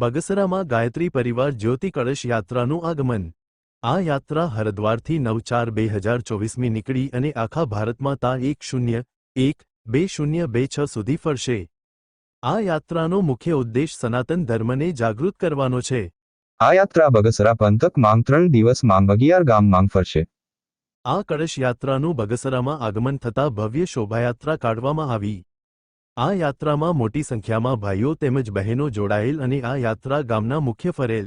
બગસરામાં ગાયત્રી પરિવાર જ્યોતિ કળશ યાત્રાનું આગમન. આ યાત્રા હરદ્વારથી નવ ચાર બે હજાર ચોવીસમી નીકળી અને આખા ભારતમાં તા એક શૂન્ય એક બે શૂન્ય બે છ સુધી ફરશે. આ યાત્રાનો મુખ્ય ઉદ્દેશ સનાતન ધર્મને જાગૃત કરવાનો છે. આ યાત્રા બગસરા પંથક માંગ ત્રણ દિવસ માંગ અગિયાર ગામ માંગ ફરશે. આ કળશ યાત્રાનું બગસરામાં આગમન થતાં ભવ્ય શોભાયાત્રા કાઢવામાં આવી. આ યાત્રામાં મોટી સંખ્યામાં ભાઈઓ તેમજ બહેનો જોડાયેલ અને આ યાત્રા ગામના મુખ્ય ફરેલ.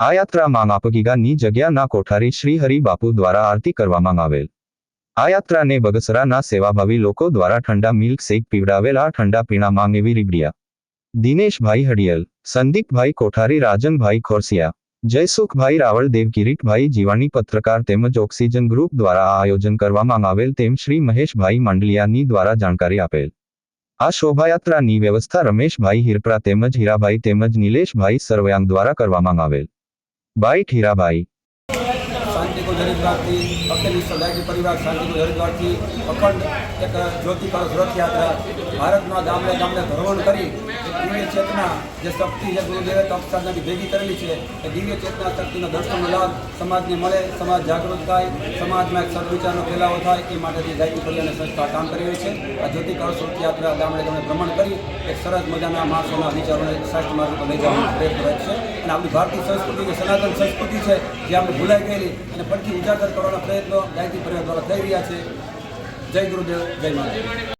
આ યાત્રામાં માપગીગાની જગ્યાના કોઠારી શ્રી હરિબાપુ દ્વારા આરતી કરવામાં આવેલ. આ યાત્રાને બગસરાના સેવાભાવી લોકો દ્વારા ઠંડા મિલ્ક શેક પીવડાવેલ આ ઠંડા પીણા માંગ એવી રીબડિયા. દિનેશભાઈ હડિયલ, સંદીપભાઈ કોઠારી, રાજનભાઈ ખોરસિયા, જયસુખભાઈ રાવળદેવ કિરીટભાઈ જીવાણી પત્રકાર તેમજ ઓક્સિજન ગ્રુપ દ્વારા આ આયોજન કરવામાં આવેલ તેમ શ્રી મહેશભાઈ માંડલિયાની દ્વારા જાણકારી આપેલ. આ શોભાયાત્રાની વ્યવસ્થા રમેશભાઈ હિરપરા તેમજ હીરાભાઈ તેમજ નિલેશભાઈ સરવયાંગ દ્વારા કરવામાં આવેલ. બાઇટ હીરાભાઈ શાંતિકુંજ હરિદ્વારથી અખિલ વિશ્વ ગાયત્રી પરિવાર શાંતિકુંજ હરિદ્વારથી અખંડ એક જ્યોતિ કળશ રથયાત્રા ભારતમાં ગામડે ગામડે ભ્રમણ કરી દિવ્ય ચેતના, જે શક્તિ જે ગુરુદેવે તપસાધનાથી ભેગી કરેલી છે, એ દિવ્ય ચેતના શક્તિનો દર્શનનો લાભ સમાજને મળે, સમાજ જાગૃત થાય, સમાજમાં એક સદવિચારનો ફેલાવો થાય, એ માટે જે ગાયકી કલ્યાણ સંસ્થા કામ કરી રહી છે. આ જ્યોતિ કળશ રથયાત્રા ગામડે ગામડે ભ્રમણ કરી, એક સરસ મજાના માણસોના વિચારોને શ્રેષ્ઠ માર્ગ પર લઈ જવાનો પ્રયત્ન છે. અને આપણી ભારતીય સંસ્કૃતિ જે સનાતન સંસ્કૃતિ છે, જે આપણે ભૂલાઈ ગયેલી અને ફરીથી ઉજાગર કરવાના પ્રયત્નો ગાયત્રી પરિવાર દ્વારા થઈ રહ્યા છે. જય ગુરુદેવ, જય માતા